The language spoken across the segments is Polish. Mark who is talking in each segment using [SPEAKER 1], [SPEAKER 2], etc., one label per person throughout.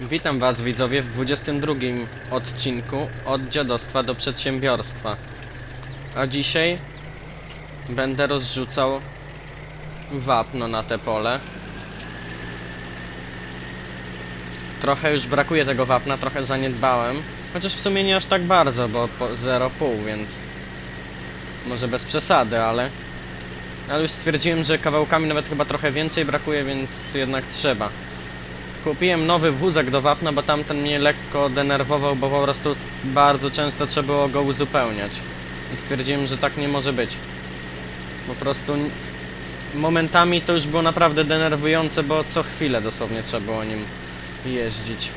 [SPEAKER 1] Witam Was widzowie w 22 odcinku od dziadostwa do przedsiębiorstwa. A dzisiaj będę rozrzucał wapno na te pole. Trochę już brakuje tego wapna, trochę zaniedbałem. Chociaż w sumie nie aż tak bardzo, bo po 0,5, więc może bez przesady, ale ale już stwierdziłem, że kawałkami nawet chyba trochę więcej brakuje, więc jednak trzeba. Kupiłem nowy wózek do wapna, bo tamten mnie lekko denerwował, bo po prostu bardzo często trzeba było go uzupełniać. I stwierdziłem, że tak nie może być. Po prostu momentami to już było naprawdę denerwujące, bo co chwilę dosłownie trzeba było nim jeździć.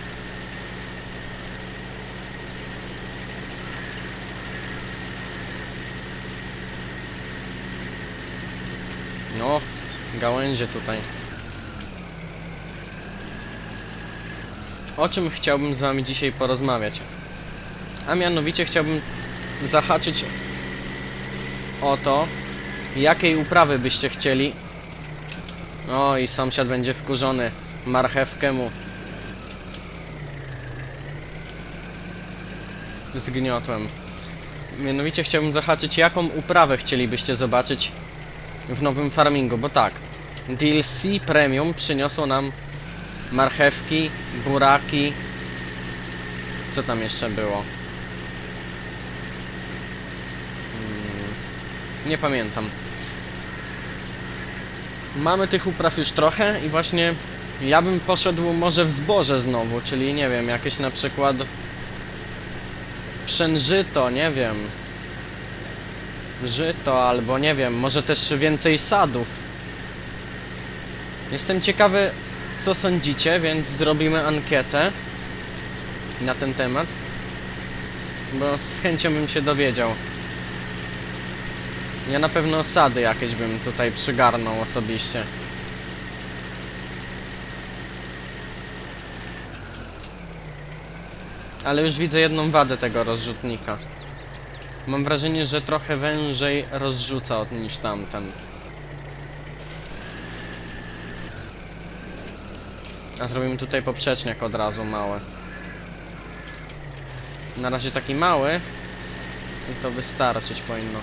[SPEAKER 1] No, gałęzie tutaj. O czym chciałbym z wami dzisiaj porozmawiać? A mianowicie chciałbym zahaczyć o to, jakiej uprawy byście chcieli. O, i sąsiad będzie wkurzony. Marchewkę mu zgniotłem. Mianowicie chciałbym zahaczyć, jaką uprawę chcielibyście zobaczyć w nowym farmingu, bo tak, DLC Premium przyniosło nam marchewki, buraki, co tam jeszcze było? Hmm, nie pamiętam. Mamy tych upraw już trochę i właśnie ja bym poszedł może w zboże znowu, czyli nie wiem, jakieś na przykład pszężyto, nie wiem, żyto albo nie wiem, może też więcej sadów. Jestem ciekawy, co sądzicie, więc zrobimy ankietę na ten temat, bo z chęcią bym się dowiedział. Ja na pewno sady jakieś bym tutaj przygarnął osobiście. Ale już widzę jedną wadę tego rozrzutnika. Mam wrażenie, że trochę wężej rozrzuca od niż tamten. A zrobimy tutaj poprzeczniak od razu mały. Na razie taki mały. I to wystarczyć powinno.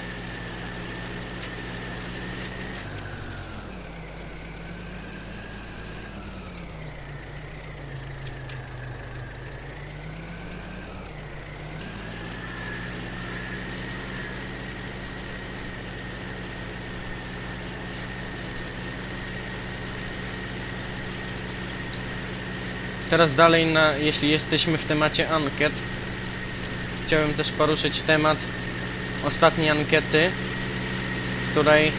[SPEAKER 1] Teraz dalej, na, jeśli jesteśmy w temacie ankiet, chciałem też poruszyć temat ostatniej ankiety, w której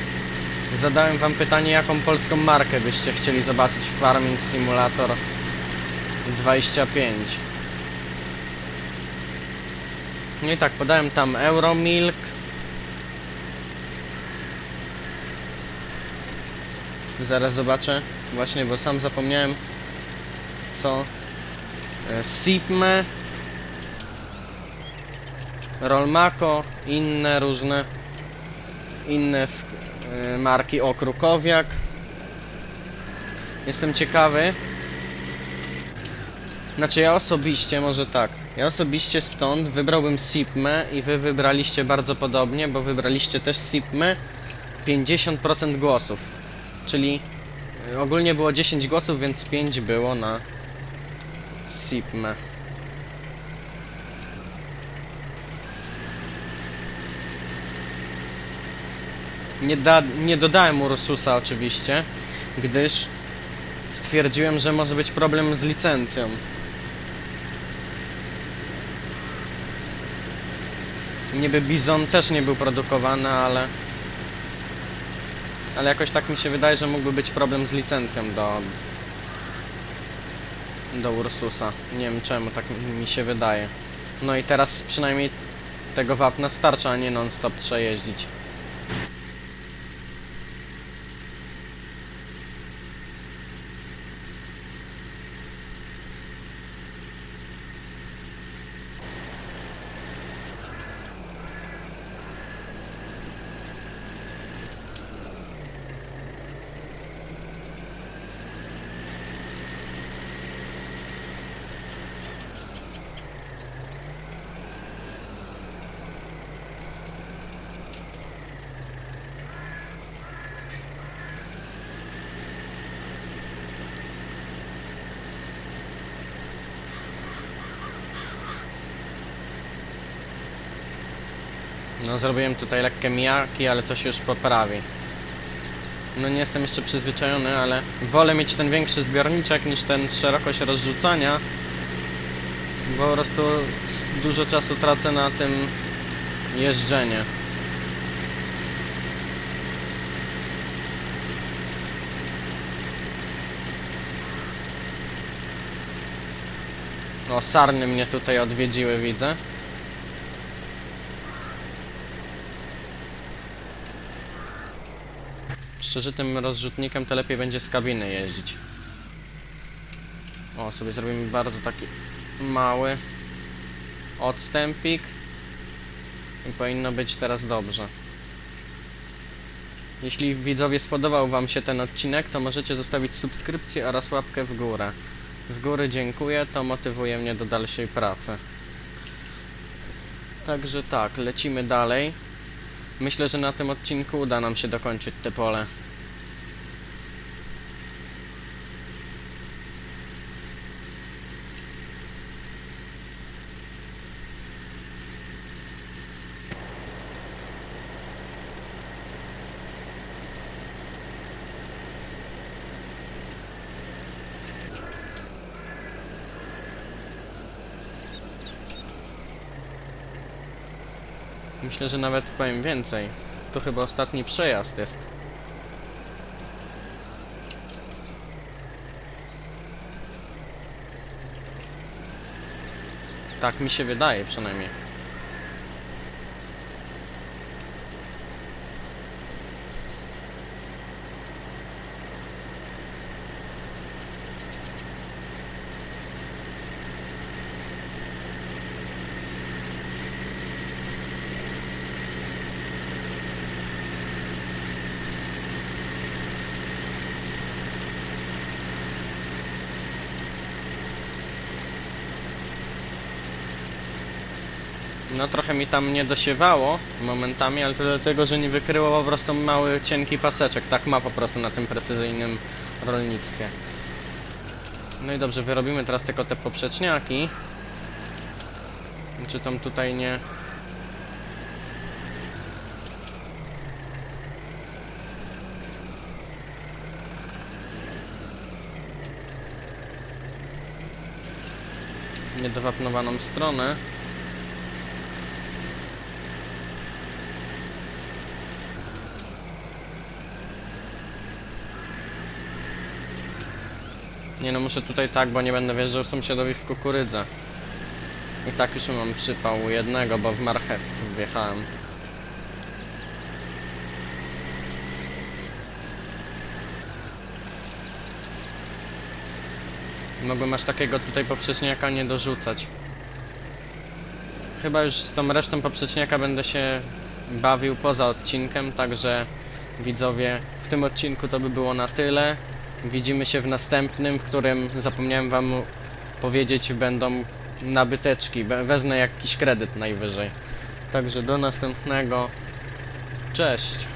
[SPEAKER 1] zadałem wam pytanie, jaką polską markę byście chcieli zobaczyć w Farming Simulator 25. No i tak, podałem tam Euromilk, Zaraz zobaczę, właśnie, bo sam zapomniałem co? E, Sipme Rolmako inne różne inne e, marki o Krukowiak jestem ciekawy. Znaczy ja osobiście może tak. Ja osobiście stąd wybrałbym Sipme i wy wybraliście bardzo podobnie bo wybraliście też Sipme 50% głosów. Czyli e, ogólnie było 10 głosów więc 5 było na Sipme. Nie, da, nie dodałem Ursusa oczywiście, gdyż stwierdziłem, że może być problem z licencją. Niby Bizon też nie był produkowany, ale... Ale jakoś tak mi się wydaje, że mógłby być problem z licencją do, do Ursusa. Nie wiem czemu, tak mi się wydaje. No i teraz przynajmniej tego wapna starcza, a nie non-stop trzeba No zrobiłem tutaj lekkie mijaki, ale to się już poprawi. No nie jestem jeszcze przyzwyczajony, ale wolę mieć ten większy zbiorniczek niż ten szerokość rozrzucania. Bo po prostu dużo czasu tracę na tym jeżdżenie. O, sarny mnie tutaj odwiedziły, widzę. Szczerze, tym rozrzutnikiem to lepiej będzie z kabiny jeździć. O, sobie zrobimy bardzo taki mały odstępik. I powinno być teraz dobrze. Jeśli widzowie spodobał Wam się ten odcinek, to możecie zostawić subskrypcję oraz łapkę w górę. Z góry dziękuję, to motywuje mnie do dalszej pracy. Także tak, lecimy dalej. Myślę, że na tym odcinku uda nam się dokończyć te pole. Myślę, że nawet powiem więcej. To chyba ostatni przejazd jest. Tak mi się wydaje przynajmniej. No trochę mi tam nie dosiewało momentami, ale to dlatego, że nie wykryło po prostu mały, cienki paseczek. Tak ma po prostu na tym precyzyjnym rolnictwie. No i dobrze, wyrobimy teraz tylko te poprzeczniaki. Czy tam tutaj nie... Niedowapnowaną stronę. Nie no, muszę tutaj tak, bo nie będę wjeżdżał sąsiadowi w kukurydzę. I tak już mam przypał jednego, bo w marchew wjechałem. Mogłem aż takiego tutaj poprzeczniaka nie dorzucać. Chyba już z tą resztą poprzeczniaka będę się bawił poza odcinkiem, także widzowie, w tym odcinku to by było na tyle. Widzimy się w następnym, w którym zapomniałem wam powiedzieć, będą nabyteczki. Wezmę jakiś kredyt najwyżej. Także do następnego. Cześć.